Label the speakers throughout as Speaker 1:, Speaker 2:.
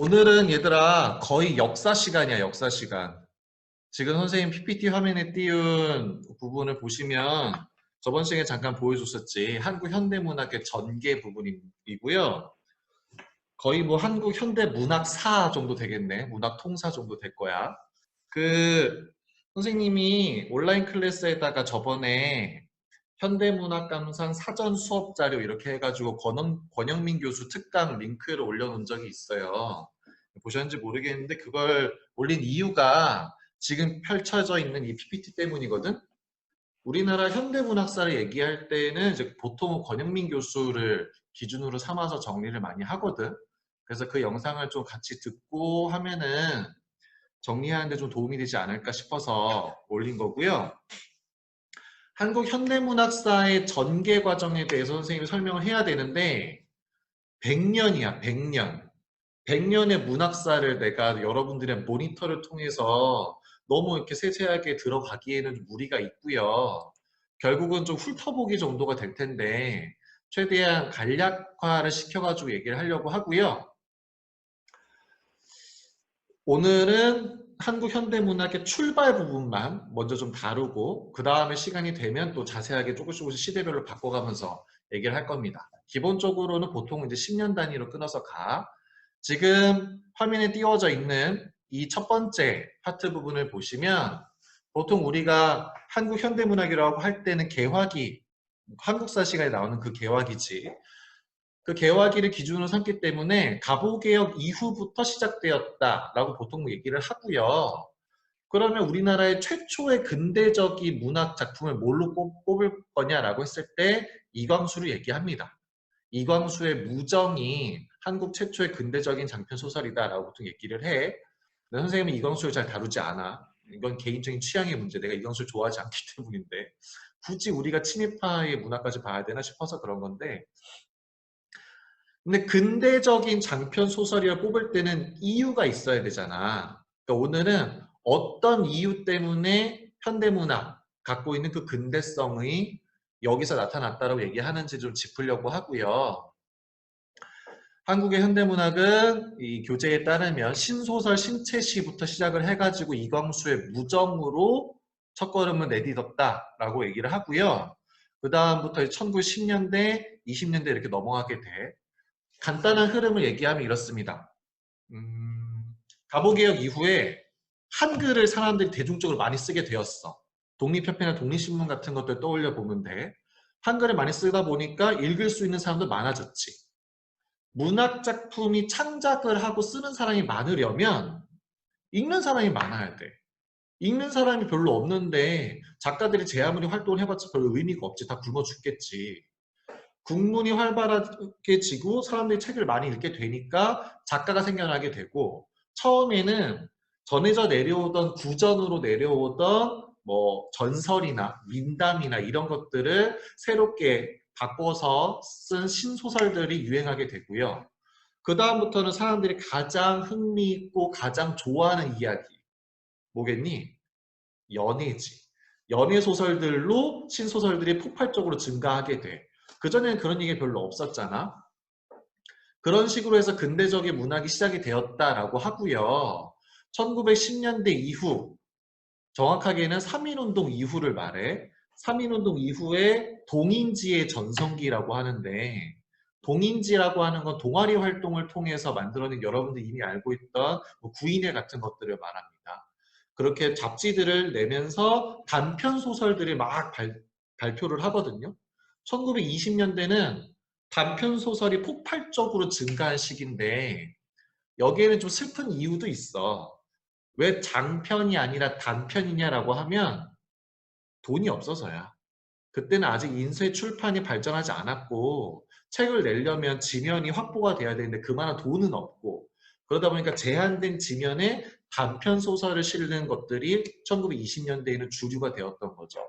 Speaker 1: 오늘은 얘들아 거의 역사 시간이야 역사 시간. 지금 선생님 PPT 화면에 띄운 부분을 보시면 저번 시간에 잠깐 보여줬었지. 한국 현대문학의 전개 부분이고요. 거의 뭐 한국 현대문학사 정도 되겠네. 문학통사 정도 될 거야. 그 선생님이 온라인 클래스에다가 저번에 현대문학 감상 사전 수업 자료 이렇게 해가지고 권영, 권영민 교수 특강 링크를 올려놓은 적이 있어요. 보셨는지 모르겠는데 그걸 올린 이유가 지금 펼쳐져 있는 이 PPT 때문이거든. 우리나라 현대문학사를 얘기할 때는 이제 보통 권영민 교수를 기준으로 삼아서 정리를 많이 하거든. 그래서 그 영상을 좀 같이 듣고 하면은 정리하는데 좀 도움이 되지 않을까 싶어서 올린 거고요. 한국 현대문학사의 전개 과정에 대해서 선생님이 설명을 해야 되는데 100년이야 100년. 100년의 문학사를 내가 여러분들의 모니터를 통해서 너무 이렇게 세세하게 들어가기에는 무리가 있고요. 결국은 좀 훑어보기 정도가 될 텐데 최대한 간략화를 시켜가지고 얘기를 하려고 하고요. 오늘은 한국 현대문학의 출발 부분만 먼저 좀 다루고 그 다음에 시간이 되면 또 자세하게 조금씩 조금씩 시대별로 바꿔가면서 얘기를 할 겁니다. 기본적으로는 보통 이제 10년 단위로 끊어서 가. 지금 화면에 띄워져 있는 이 첫 번째 파트 부분을 보시면 보통 우리가 한국 현대문학이라고 할 때는 개화기, 한국사 시간에 나오는 그 개화기지. 그 개화기를 기준으로 삼기 때문에 가보개혁 이후부터 시작되었다라고 보통 얘기를 하고요. 그러면 우리나라의 최초의 근대적인 문학 작품을 뭘로 뽑을 거냐라고 했을 때 이광수를 얘기합니다. 이광수의 무정이 한국 최초의 근대적인 장편 소설이다라고 보통 얘기를 해. 선생님은 이광수를 잘 다루지 않아. 이건 개인적인 취향의 문제. 내가 이광수를 좋아하지 않기 때문인데 굳이 우리가 친일파의 문화까지 봐야 되나 싶어서 그런 건데 근데 근대적인 장편 소설이라 뽑을 때는 이유가 있어야 되잖아. 그러니까 오늘은 어떤 이유 때문에 현대문학 갖고 있는 그 근대성이 여기서 나타났다고 얘기하는지 좀 짚으려고 하고요. 한국의 현대문학은 이 교재에 따르면 신소설 신체시부터 시작을 해가지고 이광수의 무정으로 첫걸음을 내딛었다라고 얘기를 하고요. 그 다음부터 1910년대, 20년대 이렇게 넘어가게 돼. 간단한 흐름을 얘기하면 이렇습니다. 음, 가보개혁 이후에 한글을 사람들이 대중적으로 많이 쓰게 되었어. 독립협회나 독립신문 같은 것들 떠올려 보면 돼. 한글을 많이 쓰다 보니까 읽을 수 있는 사람도 많아졌지. 문학작품이 창작을 하고 쓰는 사람이 많으려면 읽는 사람이 많아야 돼. 읽는 사람이 별로 없는데 작가들이 제 아무리 활동을 해봤자 별 의미가 없지. 다 굶어 죽겠지. 국문이 활발하게 지고 사람들이 책을 많이 읽게 되니까 작가가 생겨나게 되고 처음에는 전해져 내려오던 구전으로 내려오던 뭐 전설이나 민담이나 이런 것들을 새롭게 바꿔서 쓴 신소설들이 유행하게 되고요. 그 다음부터는 사람들이 가장 흥미있고 가장 좋아하는 이야기 뭐겠니? 연애지. 연애 소설들로 신소설들이 폭발적으로 증가하게 돼. 그전에는 그런 얘기 별로 없었잖아. 그런 식으로 해서 근대적인 문학이 시작이 되었다라고 하고요. 1910년대 이후 정확하게는 3.1운동 이후를 말해 3.1운동 이후에 동인지의 전성기라고 하는데 동인지라고 하는 건 동아리 활동을 통해서 만들어낸 여러분들이 이미 알고 있던 뭐 구인회 같은 것들을 말합니다. 그렇게 잡지들을 내면서 단편 소설들을 막 발, 발표를 하거든요. 1920년대는 단편 소설이 폭발적으로 증가한 시기인데 여기에는 좀 슬픈 이유도 있어. 왜 장편이 아니라 단편이냐라고 하면 돈이 없어서야. 그때는 아직 인쇄 출판이 발전하지 않았고 책을 내려면 지면이 확보가 돼야 되는데 그만한 돈은 없고 그러다 보니까 제한된 지면에 단편 소설을 실는 것들이 1920년대에는 주류가 되었던 거죠.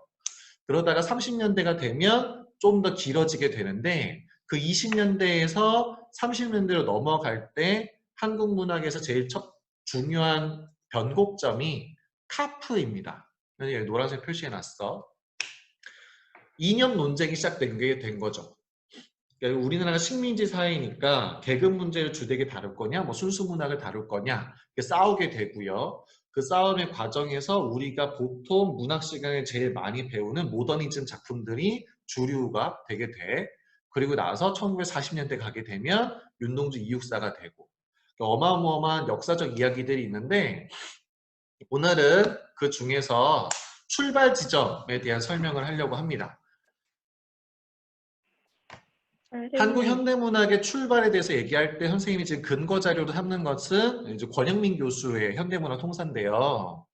Speaker 1: 그러다가 30년대가 되면 좀 더 길어지게 되는데 그 20년대에서 30년대로 넘어갈 때 한국 문학에서 제일 첫 중요한 변곡점이 카프입니다. 노란색 표시해 놨어. 이념 논쟁이 시작된 게 된 거죠. 그러니까 우리나라가 식민지 사회니까 계급 문제를 주되게 다룰 거냐, 뭐 순수 문학을 다룰 거냐 싸우게 되고요. 그 싸움의 과정에서 우리가 보통 문학 시간에 제일 많이 배우는 모더니즘 작품들이 주류가 되게 돼. 그리고 나서 1940년대 가게 되면 윤동주 이육사가 되고 어마어마한 역사적 이야기들이 있는데 오늘은 그 중에서 출발 지점에 대한 설명을 하려고 합니다. 한국 현대문학의 출발에 대해서 얘기할 때 선생님이 지금 근거 자료로 삼는 것은 이제 권영민 교수의 현대문학 통사인데요.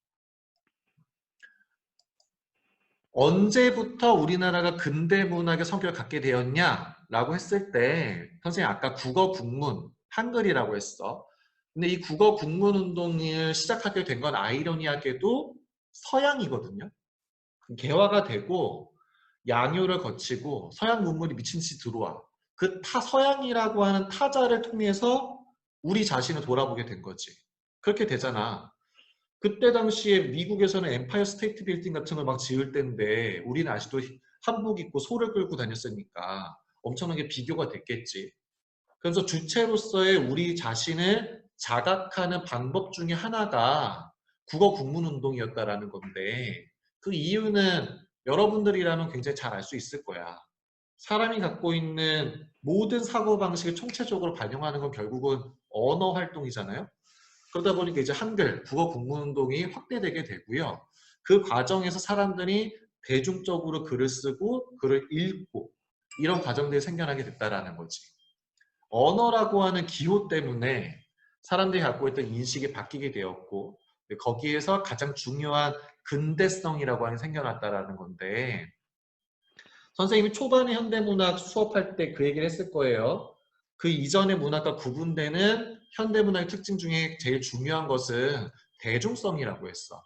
Speaker 1: 언제부터 우리나라가 근대 문학의 성격을 갖게 되었냐라고 했을 때 선생님 아까 국어 국문 한글이라고 했어. 근데 이 국어 국문 운동을 시작하게 된 건 아이러니하게도 서양이거든요. 개화가 되고 양요를 거치고 서양 문물이 미친 듯이 들어와. 그 타 서양이라고 하는 타자를 통해서 우리 자신을 돌아보게 된 거지. 그렇게 되잖아. 그때 당시에 미국에서는 엠파이어 스테이트 빌딩 같은 걸 막 지을 때인데 우리는 아직도 한복 입고 소를 끌고 다녔으니까 엄청나게 비교가 됐겠지. 그래서 주체로서의 우리 자신을 자각하는 방법 중에 하나가 국어 국문 운동이었다라는 건데 그 이유는 여러분들이라면 굉장히 잘 알 수 있을 거야. 사람이 갖고 있는 모든 사고방식을 총체적으로 반영하는 건 결국은 언어 활동이잖아요. 그러다 보니까 이제 한글, 국어 국문운동이 확대되게 되고요. 그 과정에서 사람들이 대중적으로 글을 쓰고 글을 읽고 이런 과정들이 생겨나게 됐다라는 거지. 언어라고 하는 기호 때문에 사람들이 갖고 있던 인식이 바뀌게 되었고 거기에서 가장 중요한 근대성이라고 하는 게 생겨났다라는 건데 선생님이 초반에 현대문학 수업할 때 그 얘기를 했을 거예요. 그 이전의 문학과 구분되는 현대문학의 특징 중에 제일 중요한 것은 대중성이라고 했어.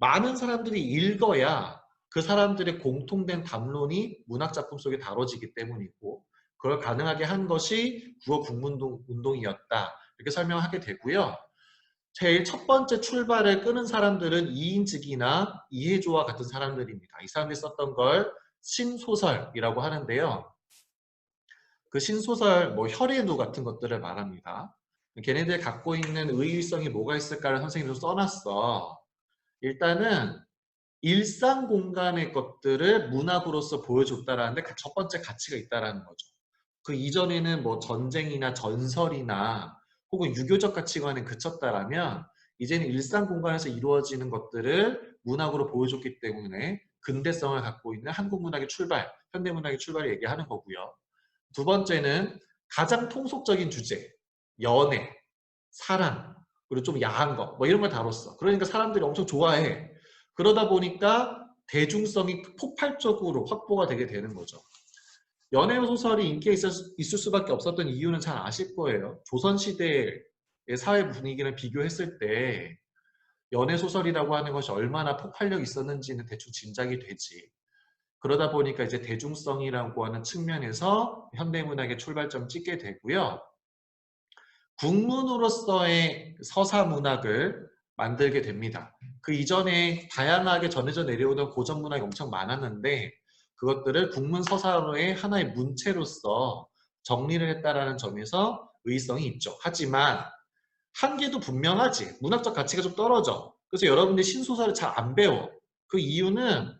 Speaker 1: 많은 사람들이 읽어야 그 사람들의 공통된 담론이 문학작품 속에 다뤄지기 때문이고 그걸 가능하게 한 것이 국어 국문운동, 운동이었다. 이렇게 설명하게 되고요. 제일 첫 번째 출발을 끄는 사람들은 이인즉이나 이해조와 같은 사람들입니다. 이 사람들이 썼던 걸 신소설이라고 하는데요. 그 신소설, 뭐 혈의누 같은 것들을 말합니다. 걔네들 갖고 있는 의의성이 뭐가 있을까를 선생님도 써놨어. 일단은 일상 공간의 것들을 문학으로서 보여줬다라는 데 첫 번째 가치가 있다라는 거죠. 그 이전에는 뭐 전쟁이나 전설이나 혹은 유교적 가치관에 그쳤다라면 이제는 일상 공간에서 이루어지는 것들을 문학으로 보여줬기 때문에 근대성을 갖고 있는 한국 문학의 출발, 현대 문학의 출발을 얘기하는 거고요. 두 번째는 가장 통속적인 주제, 연애, 사랑, 그리고 좀 야한 거, 뭐 이런 걸 다뤘어. 그러니까 사람들이 엄청 좋아해. 그러다 보니까 대중성이 폭발적으로 확보가 되게 되는 거죠. 연애 소설이 인기가 있을, 있을 수밖에 없었던 이유는 잘 아실 거예요. 조선시대의 사회 분위기를 비교했을 때 연애 소설이라고 하는 것이 얼마나 폭발력 있었는지는 대충 짐작이 되지. 그러다 보니까 이제 대중성이라고 하는 측면에서 현대문학의 출발점 찍게 되고요. 국문으로서의 서사문학을 만들게 됩니다. 그 이전에 다양하게 전해져 내려오던 고전문학이 엄청 많았는데 그것들을 국문서사로의 하나의 문체로서 정리를 했다라는 점에서 의의성이 있죠. 하지만 한계도 분명하지. 문학적 가치가 좀 떨어져. 그래서 여러분들이 신소설을 잘 안 배워. 그 이유는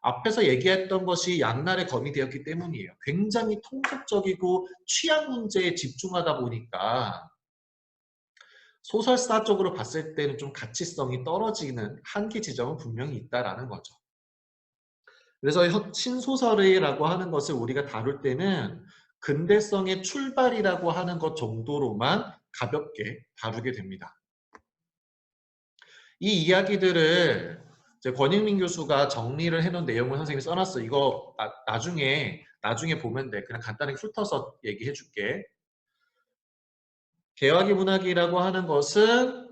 Speaker 1: 앞에서 얘기했던 것이 양날의 검이 되었기 때문이에요. 굉장히 통속적이고 취향 문제에 집중하다 보니까 소설사적으로 봤을 때는 좀 가치성이 떨어지는 한계 지점은 분명히 있다라는 거죠. 그래서 신소설이라고 하는 것을 우리가 다룰 때는 근대성의 출발이라고 하는 것 정도로만 가볍게 다루게 됩니다. 이 이야기들을 권익민 교수가 정리를 해놓은 내용을 선생님이 써놨어. 이거 나, 중에 나중에 보면 돼. 그냥 간단하게 훑어서 얘기해 줄게. 개화기 문학이라고 하는 것은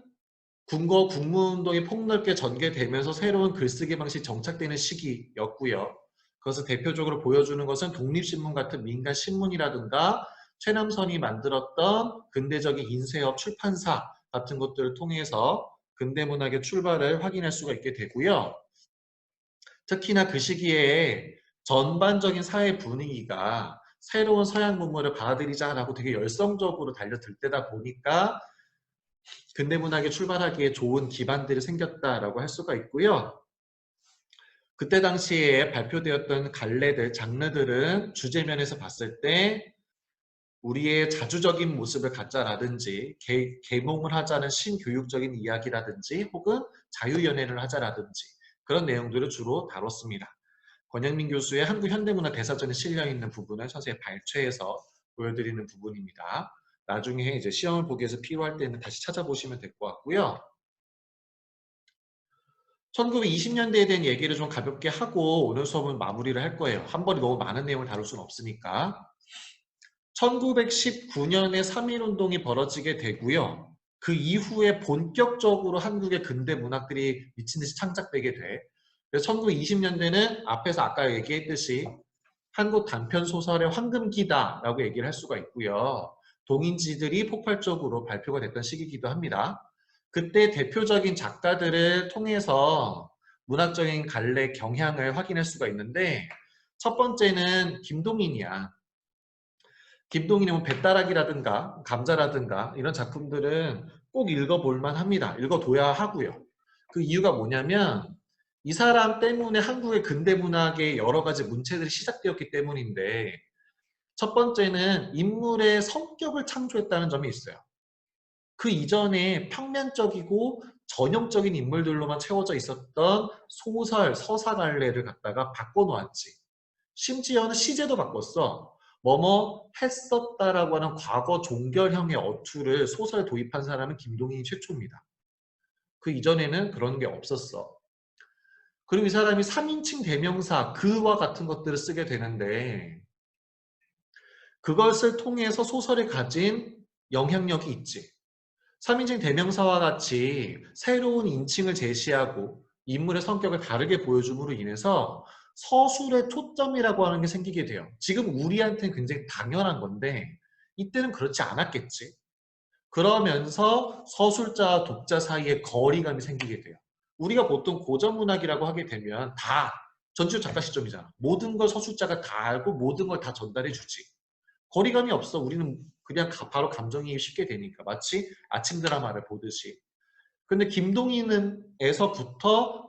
Speaker 1: 군거 국무운동이 폭넓게 전개되면서 새로운 글쓰기 방식 정착되는 시기였고요. 그것을 대표적으로 보여주는 것은 독립신문 같은 민간 신문이라든가 최남선이 만들었던 근대적인 인쇄업 출판사 같은 것들을 통해서 근대문학의 출발을 확인할 수가 있게 되고요. 특히나 그 시기에 전반적인 사회 분위기가 새로운 서양 문물을 받아들이자라고 되게 열성적으로 달려들 때다 보니까 근대 문학에 출발하기에 좋은 기반들이 생겼다라고 할 수가 있고요. 그때 당시에 발표되었던 갈래들, 장르들은 주제면에서 봤을 때 우리의 자주적인 모습을 갖자라든지 개, 개몽을 하자는 신교육적인 이야기라든지 혹은 자유연애를 하자라든지 그런 내용들을 주로 다뤘습니다. 권영민 교수의 한국 현대문화 대사전에 실려있는 부분을 선생님 발췌해서 보여드리는 부분입니다. 나중에 이제 시험을 보기 위해서 필요할 때는 다시 찾아보시면 될 것 같고요. 1920년대에 대한 얘기를 좀 가볍게 하고 오늘 수업은 마무리를 할 거예요. 한 번에 너무 많은 내용을 다룰 수는 없으니까. 1919년에 3.1운동이 벌어지게 되고요. 그 이후에 본격적으로 한국의 근대 문학들이 미친 듯이 창작되게 돼. 그래서 1920년대는 앞에서 아까 얘기했듯이 한국 단편 소설의 황금기다라고 얘기를 할 수가 있고요. 동인지들이 폭발적으로 발표가 됐던 시기이기도 합니다. 그때 대표적인 작가들을 통해서 문학적인 갈래 경향을 확인할 수가 있는데 첫 번째는 김동인이야. 김동인의 뭐 배따라기라든가 감자라든가 이런 작품들은 꼭 읽어볼만 합니다. 읽어둬야 하고요. 그 이유가 뭐냐면 이 사람 때문에 한국의 근대 문학의 여러 가지 문체들이 시작되었기 때문인데 첫 번째는 인물의 성격을 창조했다는 점이 있어요. 그 이전에 평면적이고 전형적인 인물들로만 채워져 있었던 소설, 서사 갈래를 갖다가 바꿔놓았지. 심지어는 시제도 바꿨어. 뭐뭐 했었다라고 하는 과거 종결형의 어투를 소설에 도입한 사람은 김동인이 최초입니다. 그 이전에는 그런 게 없었어. 그리고 이 사람이 3인칭 대명사 그와 같은 것들을 쓰게 되는데 그것을 통해서 소설에 가진 영향력이 있지. 3인칭 대명사와 같이 새로운 인칭을 제시하고 인물의 성격을 다르게 보여줌으로 인해서 서술의 초점이라고 하는 게 생기게 돼요. 지금 우리한테는 굉장히 당연한 건데 이때는 그렇지 않았겠지. 그러면서 서술자와 독자 사이에 거리감이 생기게 돼요. 우리가 보통 고전문학이라고 하게 되면 다 전주 작가 시점이잖아. 모든 걸 서술자가 다 알고 모든 걸 다 전달해 주지. 거리감이 없어. 우리는 그냥 바로 감정이입이 쉽게 되니까. 마치 아침 드라마를 보듯이. 근데 김동인은에서부터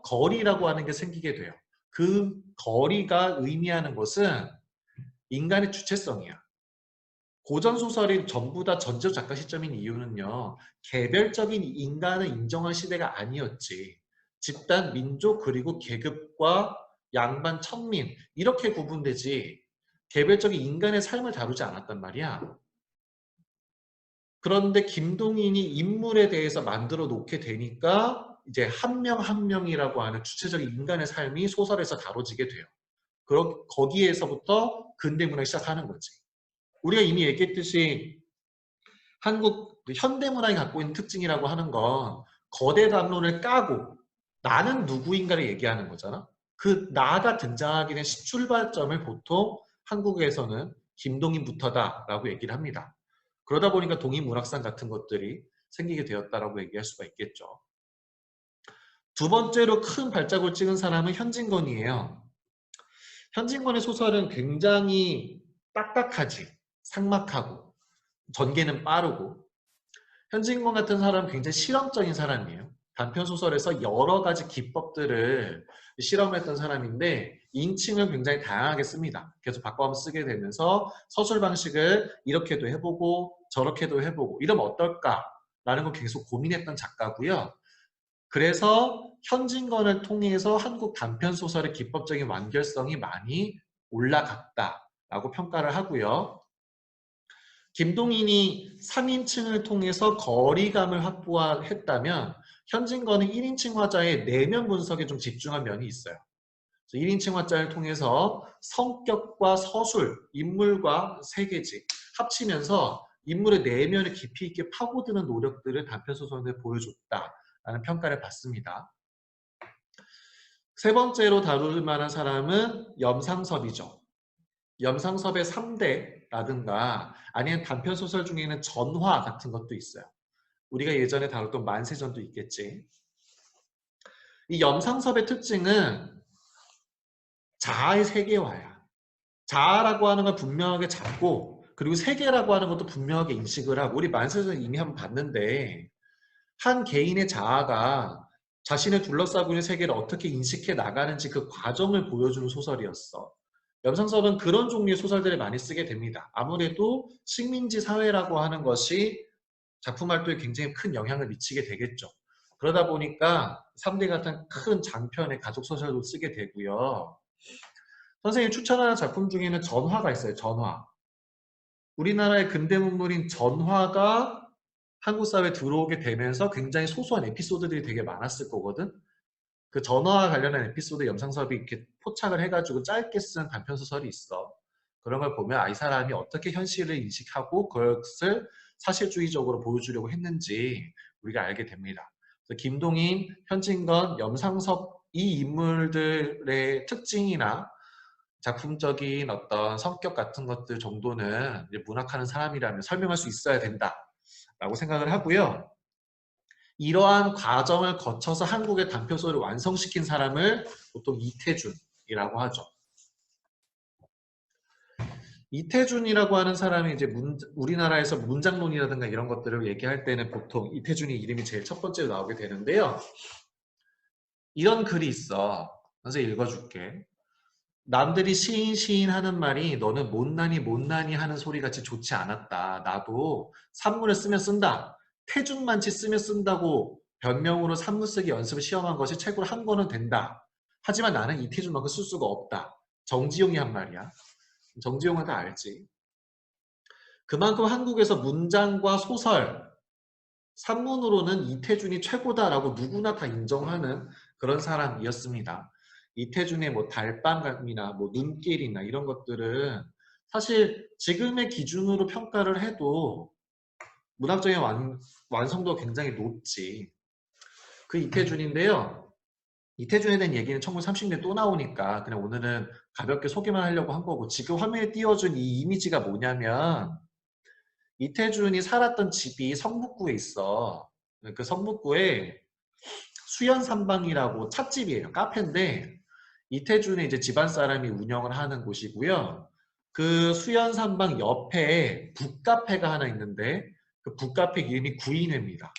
Speaker 1: 거리라고 하는 게 생기게 돼요. 그 거리가 의미하는 것은 인간의 주체성이야. 고전 소설이 전부 다 전적 작가 시점인 이유는요. 개별적인 인간을 인정한 시대가 아니었지. 집단, 민족, 그리고 계급과 양반, 천민 이렇게 구분되지 개별적인 인간의 삶을 다루지 않았단 말이야. 그런데 김동인이 인물에 대해서 만들어 놓게 되니까 이제 한명한 명이라고 하는 주체적인 인간의 삶이 소설에서 다뤄지게 돼요. 그러, 거기에서부터 근대문학이 시작하는 거지. 우리가 이미 얘기했듯이 한국 현대문학이 갖고 있는 특징이라고 하는 건 거대 담론을 까고 나는 누구인가를 얘기하는 거잖아. 그 나가 등장하게 된 출발점을 보통 한국에서는 김동인부터다라고 얘기를 합니다. 그러다 보니까 동인문학상 같은 것들이 생기게 되었다라고 얘기할 수가 있겠죠. 두 번째로 큰 발자국을 찍은 사람은 현진건이에요. 현진건의 소설은 굉장히 딱딱하지, 상막하고, 전개는 빠르고, 현진건 같은 사람은 굉장히 실험적인 사람이에요. 단편 소설에서 여러 가지 기법들을 실험했던 사람인데 인칭을 굉장히 다양하게 씁니다. 계속 바꿔 쓰게 되면서 서술 방식을 이렇게도 해보고 저렇게도 해보고 이러면 어떨까라는 걸 계속 고민했던 작가고요. 그래서 현진건을 통해서 한국 단편 소설의 기법적인 완결성이 많이 올라갔다라고 평가를 하고요. 김동인이 3인칭을 통해서 거리감을 확보했다면 현진건은 1인칭 화자의 내면 분석에 좀 집중한 면이 있어요. 1인칭 화자를 통해서 성격과 서술, 인물과 세계지 합치면서 인물의 내면을 깊이 있게 파고드는 노력들을 단편소설에 보여줬다라는 평가를 받습니다. 세 번째로 다룰 만한 사람은 염상섭이죠. 염상섭의 3대라든가 아니면 단편소설 중에는 전화 같은 것도 있어요. 우리가 예전에 다뤘던 만세전도 있겠지. 이 염상섭의 특징은 자아의 세계화야. 자아라고 하는 걸 분명하게 잡고 그리고 세계라고 하는 것도 분명하게 인식을 하고 우리 만세에서 이미 한번 봤는데 한 개인의 자아가 자신을 둘러싸고 있는 세계를 어떻게 인식해 나가는지 그 과정을 보여주는 소설이었어. 염상섭은 그런 종류의 소설들을 많이 쓰게 됩니다. 아무래도 식민지 사회라고 하는 것이 작품 활동에 굉장히 큰 영향을 미치게 되겠죠. 그러다 보니까 3대 같은 큰 장편의 가족 소설도 쓰게 되고요. 선생님이 추천하는 작품 중에는 전화가 있어요. 전화. 우리나라의 근대 문물인 전화가 한국 사회에 들어오게 되면서 굉장히 소소한 에피소드들이 되게 많았을 거거든. 그 전화와 관련한 에피소드 염상섭이 이렇게 포착을 해가지고 짧게 쓴 단편 소설이 있어. 그런 걸 보면 아, 이 사람이 어떻게 현실을 인식하고 그것을 사실주의적으로 보여주려고 했는지 우리가 알게 됩니다. 김동인, 현진건, 염상섭 이 인물들의 특징이나 작품적인 어떤 성격 같은 것들 정도는 문학하는 사람이라면 설명할 수 있어야 된다라고 생각을 하고요. 이러한 과정을 거쳐서 한국의 단표소를 완성시킨 사람을 보통 이태준이라고 하죠. 이태준이라고 하는 사람이 이제 문, 우리나라에서 문장론이라든가 이런 것들을 얘기할 때는 보통 이태준이 이름이 제일 첫 번째로 나오게 되는데요. 이런 글이 있어. 선생님 읽어줄게. 남들이 시인 시인 하는 말이 너는 못나니 못나니 하는 소리 같이 좋지 않았다. 나도 산문을 쓰면 쓴다. 태준만치 쓰면 쓴다고 변명으로 산문 쓰기 연습을 시험한 것이 최고로 한 번은 된다. 하지만 나는 이태준만큼 쓸 수가 없다. 정지용이 한 말이야. 정지용은 다 알지. 그만큼 한국에서 문장과 소설, 산문으로는 이태준이 최고다라고 누구나 다 인정하는 그런 사람이었습니다. 이태준의 뭐 달밤이나 뭐 눈길이나 이런 것들은 사실 지금의 기준으로 평가를 해도 문학적인 완, 완성도가 굉장히 높지. 그 이태준인데요. 이태준에 대한 얘기는 1930년에 또 나오니까 그냥 오늘은 가볍게 소개만 하려고 한 거고 지금 화면에 띄워준 이 이미지가 뭐냐면 이태준이 살았던 집이 성북구에 있어. 그 성북구에 수연삼방이라고 찻집이에요. 카페인데 이태준의 이제 집안 사람이 운영을 하는 곳이고요. 그 수연산방 옆에 북카페가 하나 있는데 그 북카페 이름이 구인회입니다.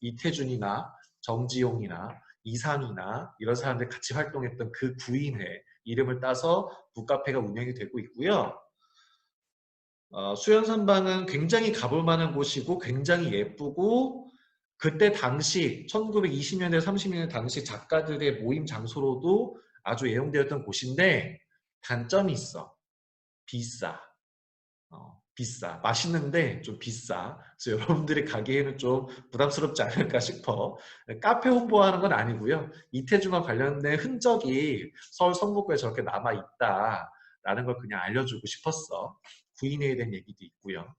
Speaker 1: 이태준이나 정지용이나 이상이나 이런 사람들 같이 활동했던 그 구인회 이름을 따서 북카페가 운영이 되고 있고요. 어, 수연산방은 굉장히 가볼 만한 곳이고 굉장히 예쁘고 그때 당시 1920년대 30년대 당시 작가들의 모임 장소로도 아주 애용되었던 곳인데 단점이 있어. 비싸. 어, 비싸. 맛있는데 좀 비싸. 그래서 여러분들이 가기에는 좀 부담스럽지 않을까 싶어. 카페 홍보하는 건 아니고요. 이태준과 관련된 흔적이 서울 성북구에 저렇게 남아있다. 라는 걸 그냥 알려주고 싶었어. 구인회에 대한 얘기도 있고요.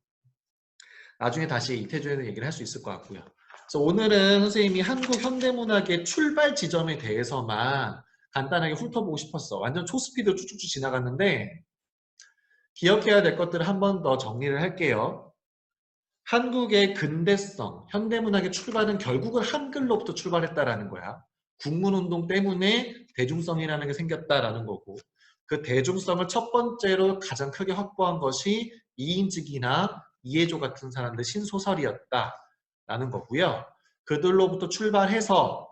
Speaker 1: 나중에 다시 이태준에 대한 얘기를 할 수 있을 것 같고요. 그래서 오늘은 선생님이 한국 현대문학의 출발 지점에 대해서만 간단하게 훑어보고 싶었어. 완전 초스피드로 쭉쭉쭉 지나갔는데 기억해야 될 것들을 한 번 더 정리를 할게요. 한국의 근대성, 현대문학의 출발은 결국은 한글로부터 출발했다라는 거야. 국문운동 때문에 대중성이라는 게 생겼다라는 거고 그 대중성을 첫 번째로 가장 크게 확보한 것이 이인직이나 이해조 같은 사람들 신소설이었다라는 거고요. 그들로부터 출발해서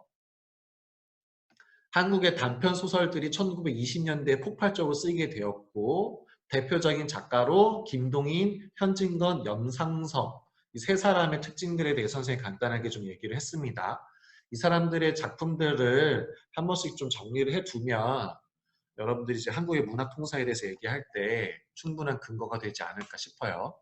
Speaker 1: 한국의 단편 소설들이 1920년대에 폭발적으로 쓰이게 되었고 대표적인 작가로 김동인, 현진건, 염상섭 이세 사람의 특징들에 대해 선생님이 간단하게 좀 얘기를 했습니다. 이 사람들의 작품들을 한 번씩 좀 정리를 해두면 여러분들이 이제 한국의 문화 통사에 대해서 얘기할 때 충분한 근거가 되지 않을까 싶어요.